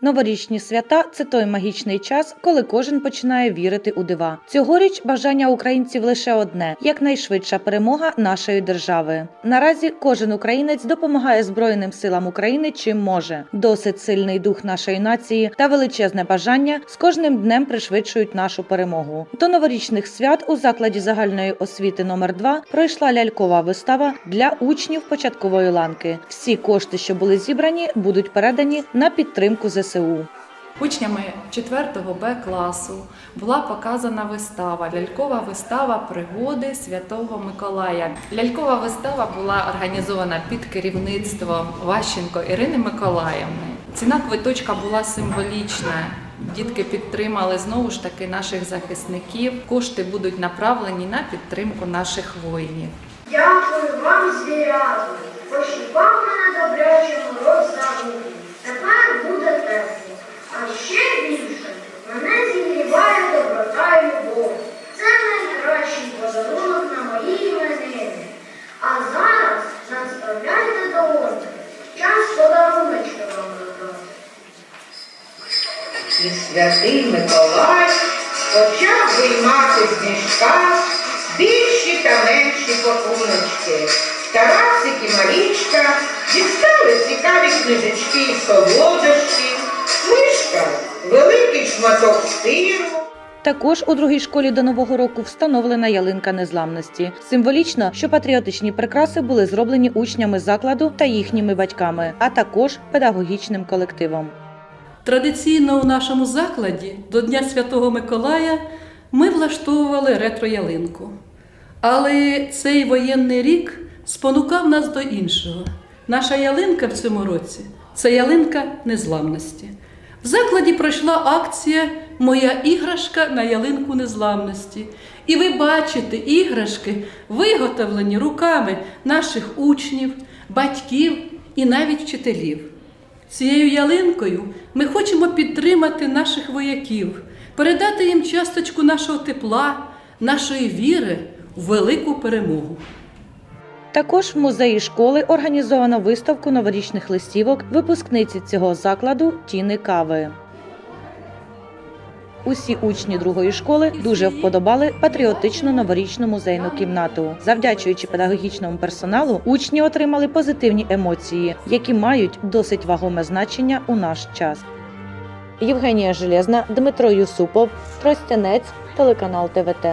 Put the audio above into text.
Новорічні свята це той магічний час, коли кожен починає вірити у дива. Цьогоріч бажання українців лише одне якнайшвидша перемога нашої держави. Наразі кожен українець допомагає Збройним силам України чим може. Досить сильний дух нашої нації та величезне бажання з кожним днем пришвидшують нашу перемогу. До новорічних свят у закладі загальної освіти номер 2 пройшла лялькова вистава для учнів початкової ланки. Всі кошти, що були зібрані, будуть передані на підтримку ЗСУ. Учнями 4 Б класу була показана вистава, лялькова вистава Пригоди Святого Миколая. Лялькова вистава була організована під керівництвом Ващенко Ірини Миколаївни. Ціна квиточка була символічна. Дітки підтримали знову ж таки наших захисників. Кошти будуть направлені на підтримку наших воїнів. Дякую вам, звіряту, пощипав мене добряче мороз за руки. І святий Миколай почав виймати з мішка більші та менші пакуночки. Тарасик і Марічка дістали цікаві книжечки і солодощі, мишка великий шматок сиру. Також у другій школі до нового року встановлена ялинка незламності. Символічно, що патріотичні прикраси були зроблені учнями закладу та їхніми батьками, а також педагогічним колективом. Традиційно у нашому закладі до Дня Святого Миколая ми влаштовували ретро-ялинку. Але цей воєнний рік спонукав нас до іншого. Наша ялинка в цьому році це ялинка незламності. В закладі пройшла акція Моя іграшка на ялинку незламності. І ви бачите іграшки, виготовлені руками наших учнів, батьків і навіть вчителів. Цією ялинкою ми хочемо підтримати наших вояків, передати їм часточку нашого тепла, нашої віри в велику перемогу. Також в музеї школи організовано виставку новорічних листівок випускниці цього закладу Тіни Кави. Усі учні другої школи дуже вподобали патріотичну новорічну музейну кімнату. Завдячуючи педагогічному персоналу, учні отримали позитивні емоції, які мають досить вагоме значення у наш час. Євгенія Железна, Дмитро Юсупов, Тростянець, телеканал ТВТ.